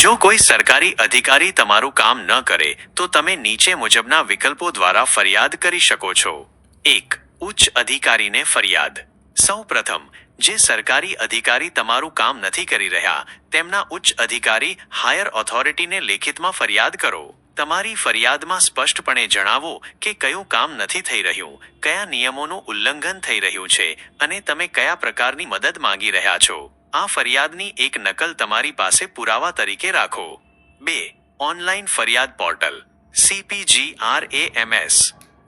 જો કોઈ સરકારી અધિકારી તમારું કામ ન કરે, તો તમે નીચે મુજબના વિકલ્પો દ્વારા ફરિયાદ કરી શકો છો. એક, ઉચ્ચ અધિકારીને ફરિયાદ. સૌ પ્રથમ, જે સરકારી અધિકારી તમારું કામ નથી કરી રહ્યા, તેમના ઉચ્ચ અધિકારી હાયર ઓથોરિટીને લેખિતમાં ફરિયાદ કરો. તમારી ફરિયાદમાં સ્પષ્ટપણે જણાવો કે કયું કામ નથી થઈ રહ્યું, કયા નિયમોનું ઉલ્લંઘન થઈ રહ્યું છે, અને તમે કયા પ્રકારની મદદ માંગી રહ્યા છો. આ ફરિયાદની એક નકલ તમારી પાસે પુરાવા તરીકે રાખો. બે, ઓનલાઈન ફરિયાદ પોર્ટલ સીપીજીઆરએએમએસ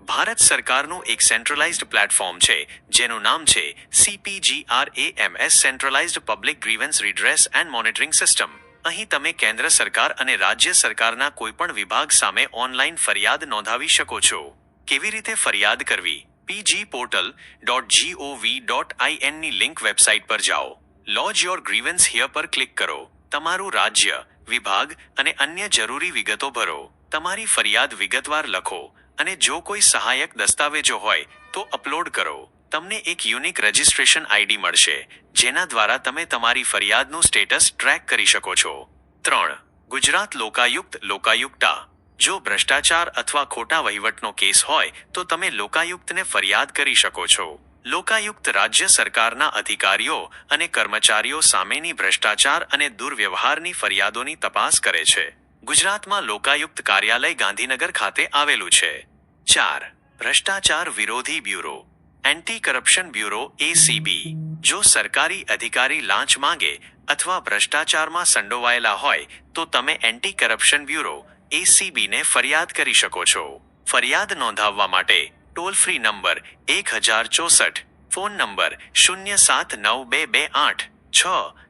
ભારત સરકારનું એક સેન્ટ્રલાઇઝ્ડ પ્લેટફોર્મ છે, જેનું નામ છે CPGRAMS centralised public grievance redress and monitoring system અહીં તમે કેન્દ્ર સરકાર અને રાજ્ય સરકારના કોઈપણ વિભાગ સામે ઓનલાઈન ફરિયાદ નોંધાવી શકો છો. કેવી રીતે ફરિયાદ કરવી? PG portal dot GOV dot આઈએનની link website પર જાઓ. લોજ યોર ગ્રીવન્સ હિયર પર ક્લિક કરો. તમારું રાજ્ય, વિભાગ અને અન્ય જરૂરી વિગતો ભરો. તમારી ફરિયાદ વિગતવાર લખો અને જો કોઈ સહાયક દસ્તાવેજો હોય તો અપલોડ કરો. તમને એક યુનિક રજિસ્ટ્રેશન આઈડી મળશે, જેના દ્વારા તમે તમારી ફરિયાદનું સ્ટેટસ ટ્રેક કરી શકો છો. ત્રણ, ગુજરાત લોકાયુક્ત લોકાયુક્તા. જો ભ્રષ્ટાચાર અથવા ખોટા વહીવટનો કેસ હોય તો તમે લોકાયુક્તને ફરિયાદ કરી શકો છો. લોકાયુક્ત રાજ્ય સરકારના અધિકારીઓ અને કર્મચારીઓ સામેની ભ્રષ્ટાચાર અને દુર્વ્યવહારની ફરિયાદોની તપાસ કરે છે. ગુજરાતમાં લોકાયુક્ત કાર્યાલય ગાંધીનગર ખાતે આવેલું છે. ચાર. ભ્રષ્ટાચાર વિરોધી bureau. Anti corruption bureau ACB જો સરકારી અધિકારી લાંચ માંગે અથવા ભ્રષ્ટાચારમાં સંડોવાયેલા હોય, તો તમે એન્ટી કરપ્શન બ્યુરો એસીબીને ફરિયાદ કરી શકો છો. ફરિયાદ નોંધાવવા માટે ટોલ ફ્રી નંબર એક હજાર ચોસઠ. ફોન નંબર શૂન્ય સાત નવ બે બે આઠ. છ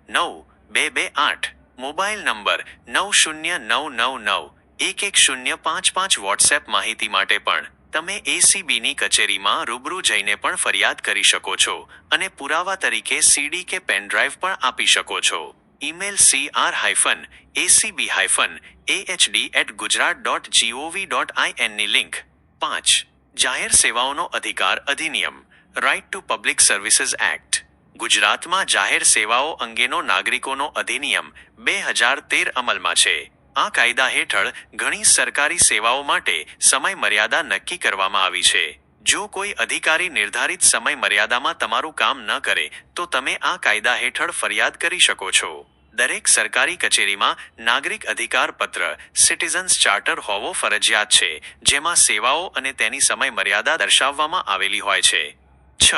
નવ બે બે આઠ. મોબાઈલ નંબર નવ શૂન્ય નવ નવ નવ. એક એક શૂન્ય પાંચ પાંચ વોટ્સએપ માહિતી માટે પણ તમે એસીબીની કચેરીમાં રૂબરૂ જઈને પણ ફરિયાદ કરી શકો છો અને પુરાવા તરીકે સીડી કે પેનડ્રાઈવ પણ આપી શકો છો. Email C R hyphen ACB hyphen AHD at Gujarat dot GOV dot આઈએનની link પાંચ જાહેર સેવાઓનો અધિકાર અધિનિયમ right to public services act ગુજરાતમાં જાહેર સેવાઓ અંગેનો નાગરિકોનો અધિનિયમ બે હજાર તેર અમલમાં છે. આ કાયદા હેઠળ ઘણી સરકારી સેવાઓ માટે સમય મર્યાદા નક્કી કરવામાં આવી છે. જો કોઈ અધિકારી નિર્ધારિત સમય મર્યાદામાં તમારું કામ ન કરે, તો તમે આ કાયદા હેઠળ ફરિયાદ કરી શકો છો. દરેક સરકારી કચેરીમાં નાગરિક અધિકાર પત્ર સિટીઝન્સ ચાર્ટર હોવો ફરજિયાત છે, જેમાં સેવાઓ અને તેની સમય મર્યાદા દર્શાવવામાં આવેલી હોય છે. છ.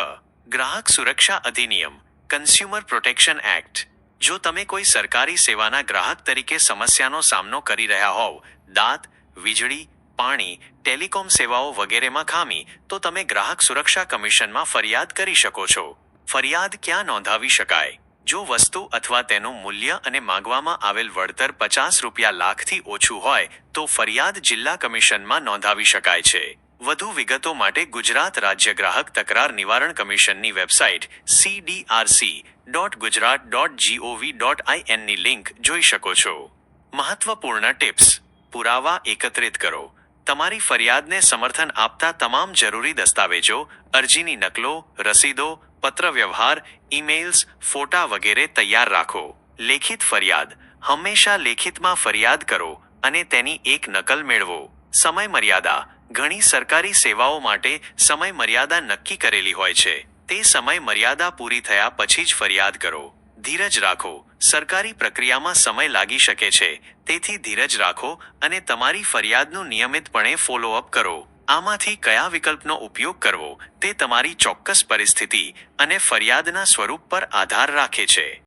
ગ્રાહક સુરક્ષા અધિનિયમ કન્ઝ્યુમર પ્રોટેક્શન એક્ટ જો તમે કોઈ સરકારી સેવાના ગ્રાહક તરીકે સમસ્યાનો સામનો કરી રહ્યા હોવ, દાંત, વીજળી, પાણી, ટેલિકોમ સેવાઓ વગેરેમાં ખામી, તો તમે ગ્રાહક સુરક્ષા કમિશનમાં ફરિયાદ કરી શકો છો. ફરિયાદ ક્યાં નોંધાવી શકાય? જો વસ્તુ અથવા તેનું મૂલ્ય અને માંગવામાં આવેલ વળતર પચાસ રૂપિયા લાખથી ઓછું હોય, તો ફરિયાદ જિલ્લા કમિશનમાં નોંધાવી શકાય છે. વધુ વિગતો માટે ગુજરાત રાજ્ય ગ્રાહક તકરાર નિવારણ કમિશનની website CDRC dot Gujarat dot GOV dot આઈએનની link જોઈ શકો છો. મહત્વપૂર્ણ ટિપ્સ. પુરાવા એકત્રિત કરો. તમારી ફરિયાદને સમર્થન આપતા તમામ જરૂરી દસ્તાવેજો, અરજીની નકલો, રસીદો પત્રવ્યવહાર, ઈમેઇલ્સ, ફોટા વગેરે તૈયાર રાખો. લેખિત ફરિયાદ. હંમેશા લેખિતમાં ફરિયાદ કરો અને તેની એક નકલ મેળવો. સમય મર્યાદા ઘણી સરકારી સેવાઓ માટે સમય મર્યાદા નક્કી કરેલી હોય છે. તે સમય મર્યાદા પૂરી થયા પછી જ ફરિયાદ કરો. ધીરજ રાખો. સરકારી પ્રક્રિયામાં સમય લાગી શકે છે. તેથી ધીરજ રાખો અને તમારી ફરિયાદનું નિયમિતપણે ફોલોઅપ કરો. આમાંથી કયા વિકલ્પનો ઉપયોગ કરવો તે તમારી ચોક્કસ પરિસ્થિતિ અને ફરિયાદના સ્વરૂપ પર આધાર રાખે છે.